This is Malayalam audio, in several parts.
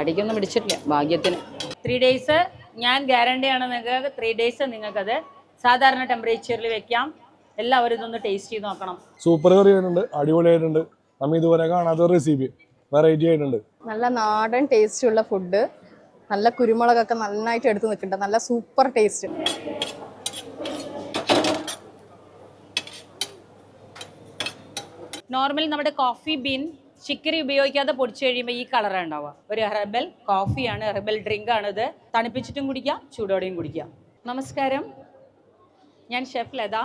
അടിക്കൊന്നും പിടിച്ചിട്ടില്ല ഭാഗ്യത്തിന്. ത്രീ ഡേയ്സ് ഞാൻ ഗ്യാരണ്ടി ആണ് നിങ്ങൾക്ക് ത്രീ ഡേയ്സ് നിങ്ങൾക്കത് സാധാരണ ടെമ്പറേച്ചറിൽ വെക്കാം. എല്ലാവരും ഇതൊന്ന് ടേസ്റ്റ് ചെയ്ത് നോക്കണം. സൂപ്പർ കറി ആയിട്ടുണ്ട് അടിപൊളിയായിട്ടുണ്ട് നമ്മൾ ഇതുവരെ കാണാത്ത റെസിപ്പി വെറൈറ്റി ആയിട്ടുണ്ട്. നല്ല നാടൻ ടേസ്റ്റ് ഉള്ള ഫുഡ് നല്ല കുരുമുളകൊക്കെ നന്നായിട്ട് എടുത്ത് നിൽക്കുന്നുണ്ട് നല്ല സൂപ്പർ ടേസ്റ്റ് നോർമൽ നമ്മുടെ കോഫി ബീൻ ചിക്കരി ഉപയോഗിക്കാതെ പൊടിച്ചു കഴിയുമ്പോൾ ഈ കളറാണ് ഉണ്ടാവുക. ഒരു ഹെർബൽ കോഫിയാണ് ഹെർബൽ ഡ്രിങ്ക് ആണിത് തണുപ്പിച്ചിട്ടും കുടിക്കാം ചൂടോടെയും കുടിക്കാം. നമസ്കാരം. ഞാൻ ഷെഫ് ലത.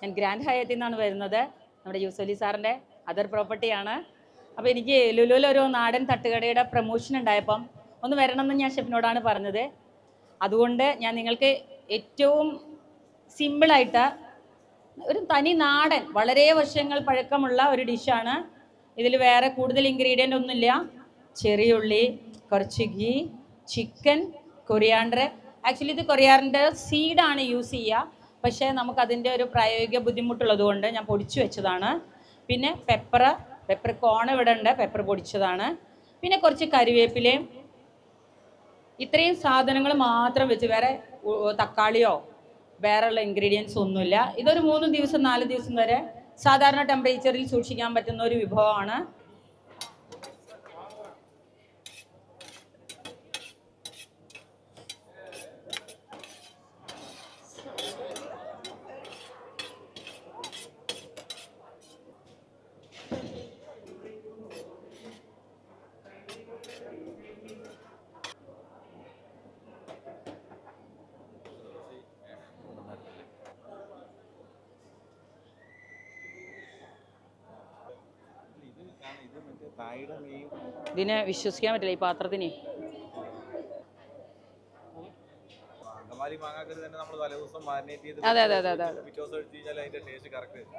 ഞാൻ ഗ്രാൻഡ് ഹയത്തിൽ നിന്നാണ് വരുന്നത്. നമ്മുടെ യൂസലി സാറിന്റെ അതർ പ്രോപ്പർട്ടിയാണ് അപ്പോൾ എനിക്ക് ലുലുവിൽ ഒരു നാടൻ തട്ടുകടയുടെ പ്രൊമോഷൻ ഉണ്ടായപ്പം ഒന്ന് വരണമെന്ന് ഞാൻ ഷെഫിനോടാണ് പറഞ്ഞത്. അതുകൊണ്ട് ഞാൻ നിങ്ങൾക്ക് ഏറ്റവും സിമ്പിളായിട്ട് ഒരു തനി നാടൻ വളരെ വർഷങ്ങൾ പഴക്കമുള്ള ഒരു ഡിഷാണ് ഇതിൽ വേറെ കൂടുതൽ ഇൻഗ്രീഡിയന്റ് ഒന്നുമില്ല. ചെറിയ ഉള്ളി കുറച്ച് ഗീ ചിക്കൻ കൊറിയാണ്ടർ ആക്ച്വലി ഇത് കൊറിയാണ്ടർ സീഡാണ് യൂസ് ചെയ്യുക പക്ഷേ നമുക്കതിന്റെ ഒരു പ്രായോഗിക ബുദ്ധിമുട്ടുള്ളത് കൊണ്ട് ഞാൻ പൊടിച്ചു വെച്ചതാണ്. പിന്നെ പെപ്പർ പെപ്പർ കോൺ ഇവിടെ ഉണ്ട്. പെപ്പർ പൊടിച്ചതാണ്. പിന്നെ കുറച്ച് കരിവേപ്പിലയും. ഇത്രയും സാധനങ്ങൾ മാത്രം വെച്ച് വേറെ തക്കാളിയോ വേറെയുള്ള ഇൻഗ്രീഡിയൻസ് ഒന്നുമില്ല. ഇതൊരു മൂന്ന് ദിവസം നാല് ദിവസം വരെ സാധാരണ ടെമ്പറേച്ചറിൽ സൂക്ഷിക്കാൻ പറ്റുന്ന ഒരു വിഭവമാണ് ഇതിനെ വിശ്വസിക്കാൻ പറ്റില്ല ഈ പാത്രത്തിന്. അതെ അതെ അതെ അതെ അതെ.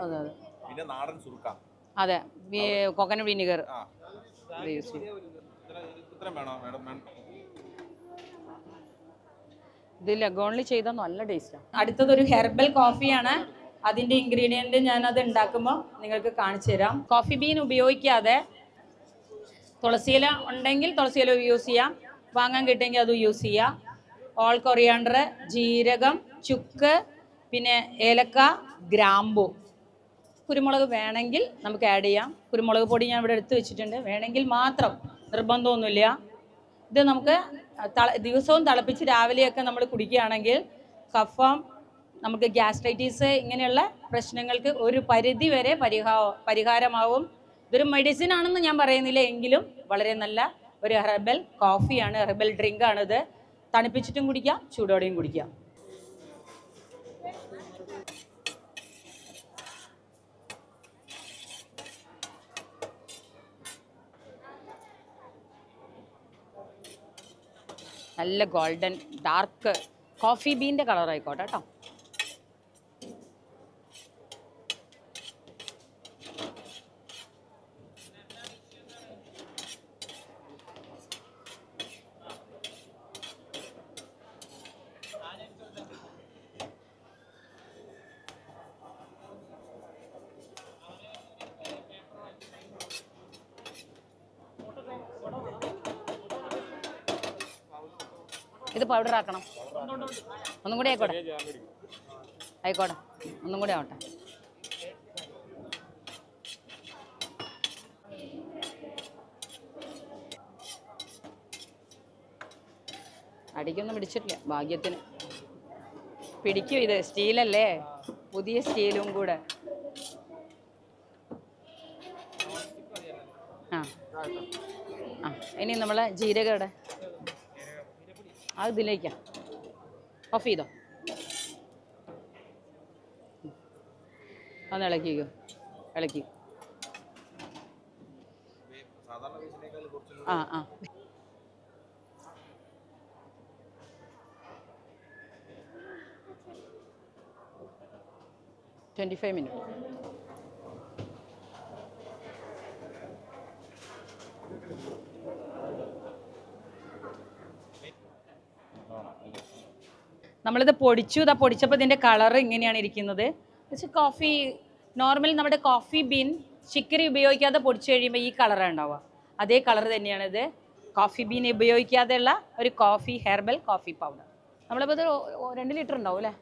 അതെ അതെ. പിന്നെ നാടൻ സുറുക്ക അതെ കൊക്കന വിനിഗർ ഇത് ലഗോണിൽ ചെയ്താൽ നല്ല ടേസ്റ്റാണ് അടുത്തതൊരു ഹെർബൽ കോഫിയാണ് അതിന്റെ ഇൻഗ്രീഡിയന്റ് ഞാനത് ഉണ്ടാക്കുമ്പോൾ നിങ്ങൾക്ക് കാണിച്ചു തരാം. കോഫി ബീൻ ഉപയോഗിക്കാതെ തുളസിയില ഉണ്ടെങ്കിൽ തുളസിയില യൂസ് ചെയ്യാം. വാങ്ങാൻ കിട്ടുമെങ്കിൽ അത് യൂസ് ചെയ്യാം. ഓൾ കൊറിയാണ്ടർ ജീരകം ചുക്ക് പിന്നെ ഏലക്ക ഗ്രാമ്പു. കുരുമുളക് വേണമെങ്കിൽ നമുക്ക് ആഡ് ചെയ്യാം. കുരുമുളക് പൊടി ഞാൻ ഇവിടെ എടുത്തു വെച്ചിട്ടുണ്ട്. വേണമെങ്കിൽ മാത്രം. നിർബന്ധമൊന്നുമില്ല. ഇത് നമുക്ക് തള ദിവസവും തിളപ്പിച്ച് രാവിലെയൊക്കെ നമ്മൾ കുടിക്കുകയാണെങ്കിൽ കഫം നമുക്ക് ഗ്യാസ്ട്രൈറ്റീസ് ഇങ്ങനെയുള്ള പ്രശ്നങ്ങൾക്ക് ഒരു പരിധി വരെ പരിഹാ പരിഹാരമാവും. ഇതൊരു മെഡിസിൻ ആണെന്ന് ഞാൻ പറയുന്നില്ല? എങ്കിലും വളരെ നല്ല ഒരു ഹെർബൽ കോഫിയാണ് ഹെർബൽ ഡ്രിങ്ക് ആണിത്. തണുപ്പിച്ചിട്ടും കുടിക്കാം ചൂടോടെയും കുടിക്കാം. നല്ല ഗോൾഡൻ ഡാർക്ക് കോഫി ബീന്റെ കളർ ആയിക്കോട്ടെ കേട്ടോ ഇത് പൗഡർ ആക്കണം. ഒന്നും കൂടി ആയിക്കോട്ടെ. ആയിക്കോട്ടെ. ഒന്നും കൂടി ആവട്ടെ. അടിക്കൊന്നും പിടിച്ചിട്ടില്ല ഭാഗ്യത്തിന്. പിടിക്കും ഇത് സ്റ്റീലല്ലേ? പുതിയ സ്റ്റീലും കൂടെ. ആ. ആ ഇനി നമ്മളെ ജീരകം ഇവിടെ അത് ഇതിലേക്കാ ഓഫ് ചെയ്തോ? ഒന്ന് ഇളക്കിക്കോ ഇളക്കി. ആ ആ. ട്വന്റി ഫൈവ് മിനിറ്റ് നമ്മളിത് പൊടിച്ചു ഇതാ പൊടിച്ചപ്പോൾ ഇതിന്റെ കളർ ഇങ്ങനെയാണ് ഇരിക്കുന്നത്. പക്ഷെ കോഫി നോർമൽ നമ്മുടെ കോഫി ബീൻ ചിക്കരി ഉപയോഗിക്കാതെ പൊടിച്ചു കഴിയുമ്പോൾ ഈ കളറാണ് ഉണ്ടാവുക. അതേ കളർ തന്നെയാണിത് കോഫി ബീൻ ഉപയോഗിക്കാതെയുള്ള ഒരു കോഫി ഹെർബൽ കോഫി പൗഡർ നമ്മളിപ്പോൾ ഇത് രണ്ട് ലിറ്റർ ഉണ്ടാവും അല്ലേ?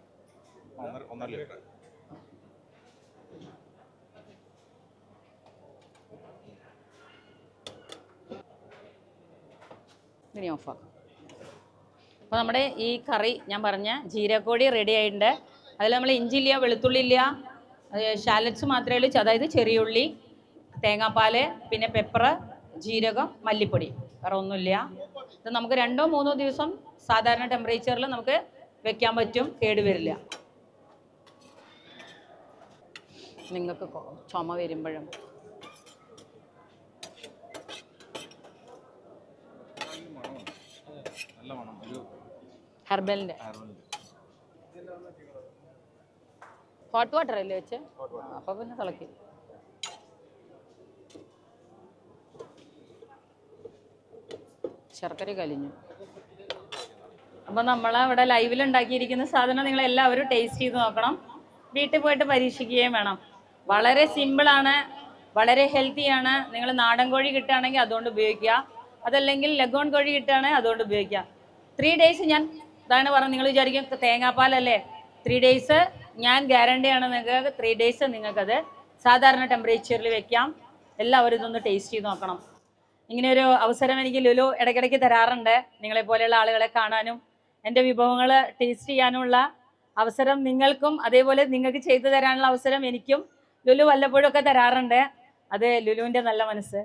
ഇനി ഓഫാക്കാം അപ്പോൾ നമ്മുടെ ഈ കറി ഞാൻ പറഞ്ഞ ജീരകോടി റെഡി ആയിട്ടുണ്ട്. അതിൽ നമ്മൾ ഇഞ്ചില്ല വെളുത്തുള്ളി ഇല്ല ഷാലറ്റ്സ് മാത്രമേ ഉള്ളൂ. അതായത് ചെറിയുള്ളി തേങ്ങാപ്പാൽ പിന്നെ പെപ്പർ ജീരകം മല്ലിപ്പൊടി. വേറെ ഒന്നുമില്ല. ഇത് നമുക്ക് രണ്ടോ മൂന്നോ ദിവസം സാധാരണ ടെമ്പറേച്ചറിൽ നമുക്ക് വെക്കാൻ പറ്റും. കേടുവരില്ല നിങ്ങൾക്ക് ചുമ വരുമ്പോഴും. നല്ല മണം. ഒരു ഹെർബലിന്റെ. ഹോട്ട് വാട്ടർ അല്ലേ വെച്ച്? അപ്പൊ പിന്നെ തിളക്കി ശർക്കര കലിഞ്ഞു. അപ്പോൾ നമ്മൾ ഇവിടെ ലൈവിൽ ഉണ്ടാക്കിയിരിക്കുന്ന സാധനം നിങ്ങൾ എല്ലാവരും ടേസ്റ്റ് ചെയ്ത് നോക്കണം. വീട്ടിൽ പോയിട്ട് പരീക്ഷിക്കുകയും വേണം. വളരെ സിമ്പിളാണ് വളരെ ഹെൽത്തിയാണ് നിങ്ങൾ നാടൻ കോഴി കിട്ടുകയാണെങ്കിൽ അതുകൊണ്ട് ഉപയോഗിക്കുക. അതല്ലെങ്കിൽ ലഗോൺ കോഴി കിട്ടുകയാണെങ്കിൽ അതുകൊണ്ട് ഉപയോഗിക്കുക. ത്രീ ഡേയ്സ് ഞാൻ ഇതാണ് പറഞ്ഞത്. നിങ്ങൾ വിചാരിക്കും തേങ്ങാപ്പാലല്ലേ? ത്രീ ഡേയ്സ് ഞാൻ ഗ്യാരണ്ടി ആണ് നിങ്ങൾക്ക് ത്രീ ഡേയ്സ് നിങ്ങൾക്കത് സാധാരണ ടെമ്പറേച്ചറിൽ വെക്കാം. എല്ലാവരും ഇതൊന്ന് ടേസ്റ്റ് ചെയ്ത് നോക്കണം. ഇങ്ങനെ ഒരു അവസരം എനിക്ക് ലുലു ഇടയ്ക്കിടയ്ക്ക് തരാറുണ്ട്. നിങ്ങളെ പോലെയുള്ള ആളുകളെ കാണാനും എന്റെ വിഭവങ്ങൾ ടേസ്റ്റ് ചെയ്യാനുമുള്ള അവസരം നിങ്ങൾക്കും അതേപോലെ നിങ്ങൾക്ക് ചെയ്തു തരാനുള്ള അവസരം എനിക്കും ലുലു വല്ലപ്പോഴും ഒക്കെ തരാറുണ്ട്. അത് ലുലുവിന്റെ നല്ല മനസ്സ്.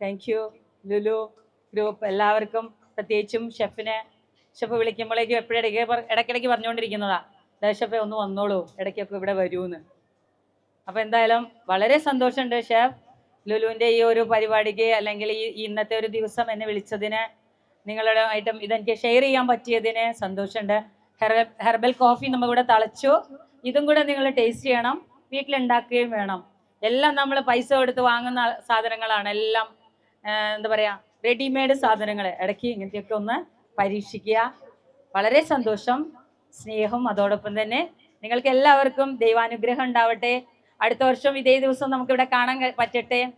താങ്ക് യു ലുലു ഗ്രൂപ്പ് എല്ലാവർക്കും പ്രത്യേകിച്ചും ഷെഫിനെ ഷെഫ് വിളിക്കുമ്പോഴേക്കും എപ്പോഴും ഇടയ്ക്കിടയ്ക്ക് പറഞ്ഞുകൊണ്ടിരിക്കുന്നതാ ഷെഫെ ഒന്ന് വന്നോളൂ ഇടയ്ക്കൊക്കെ ഇവിടെ വരൂന്ന്. അപ്പോൾ എന്തായാലും വളരെ സന്തോഷമുണ്ട് ഷെഫ്. ലുലുവിന്റെ ഈ ഒരു പരിപാടിക്ക് അല്ലെങ്കിൽ ഈ ഇന്നത്തെ ഒരു ദിവസം എന്നെ വിളിച്ചതിന് നിങ്ങളുടെ ഐറ്റം ഇതെനിക്ക് ഷെയർ ചെയ്യാൻ പറ്റിയതിന് സന്തോഷമുണ്ട്. ഹെർബൽ കോഫി നമ്മളിവിടെ തളച്ചു. ഇതും കൂടെ നിങ്ങൾ ടേസ്റ്റ് ചെയ്യണം വീട്ടിലുണ്ടാക്കുകയും വേണം. എല്ലാം നമ്മൾ പൈസ കൊടുത്ത് വാങ്ങുന്ന സാധനങ്ങളാണ്. എല്ലാം എന്താ പറയുക റെഡിമെയ്ഡ് സാധനങ്ങൾ ഇടയ്ക്ക് ഇങ്ങനത്തെയൊക്കെ ഒന്ന് പരീക്ഷിക്കുക. വളരെ സന്തോഷം. സ്നേഹം അതോടൊപ്പം തന്നെ നിങ്ങൾക്ക് എല്ലാവർക്കും ദൈവാനുഗ്രഹം ഉണ്ടാവട്ടെ. അടുത്ത വർഷം ഇതേ ദിവസം നമുക്കിവിടെ കാണാൻ പറ്റട്ടെ.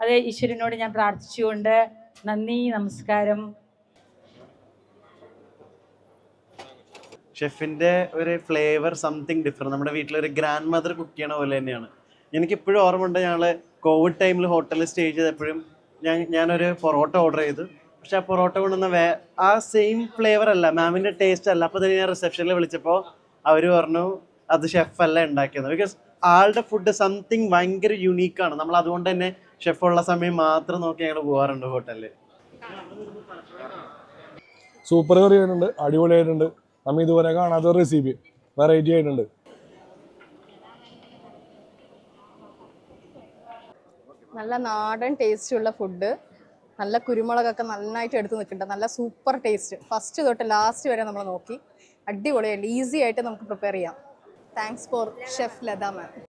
അത് ഈശ്വരനോട് ഞാൻ പ്രാർത്ഥിച്ചുകൊണ്ട് നന്ദി നമസ്കാരം. ഷെഫിന്റെ ഒരു ഫ്ലേവർ സംതിങ് ഡിഫറെന്റ്. നമ്മുടെ വീട്ടിലൊരു ഗ്രാൻഡ് മദർ കുക്ക് ചെയ്യണ പോലെ തന്നെയാണ്. എനിക്ക് ഇപ്പോഴും ഓർമ്മയുണ്ട് ഞങ്ങൾ കോവിഡ് ടൈമിൽ ഹോട്ടലിൽ സ്റ്റേ ചെയ്തപ്പോഴും ഞാൻ ഞാനൊരു പൊറോട്ട ഓർഡർ ചെയ്തു. പക്ഷെ ആ പൊറോട്ട കൊണ്ടുവന്ന വേ ആ സെയിം ഫ്ലേവർ അല്ല മാമിന്റെ ടേസ്റ്റ് അല്ല. അപ്പോൾ തന്നെ ഞാൻ റിസപ്ഷനിൽ വിളിച്ചപ്പോൾ അവർ പറഞ്ഞു അത് ഷെഫ് അല്ല ഉണ്ടാക്കിയത് ബിക്കോസ് ആളുടെ ഫുഡ് സംതിങ് ഭയങ്കര യുണീക്കാണ് നമ്മൾ അതുകൊണ്ട് തന്നെ ഷെഫ് ഉള്ള സമയം മാത്രം നോക്കി ഞങ്ങൾ പോകാറുണ്ട് ഹോട്ടലിൽ സൂപ്പർ കറി ആയിട്ടുണ്ട് അടിപൊളിയായിട്ടുണ്ട് നമ്മ ഇതുവരെ കാണാത്ത റെസിപ്പി വെറൈറ്റി ആയിട്ടുണ്ട്. നല്ല നാടൻ ടേസ്റ്റുള്ള ഫുഡ് നല്ല കുരുമുളകൊക്കെ നന്നായിട്ട് എടുത്ത് നിൽക്കുന്നുണ്ട്. നല്ല സൂപ്പർ ടേസ്റ്റ് ഫസ്റ്റ് തൊട്ട് ലാസ്റ്റ് വരെ നമ്മൾ നോക്കി. അടിപൊളിയായിട്ട് ഈസി ആയിട്ട് നമുക്ക് പ്രിപ്പയർ ചെയ്യാം. Thanks for chef Latha ma'am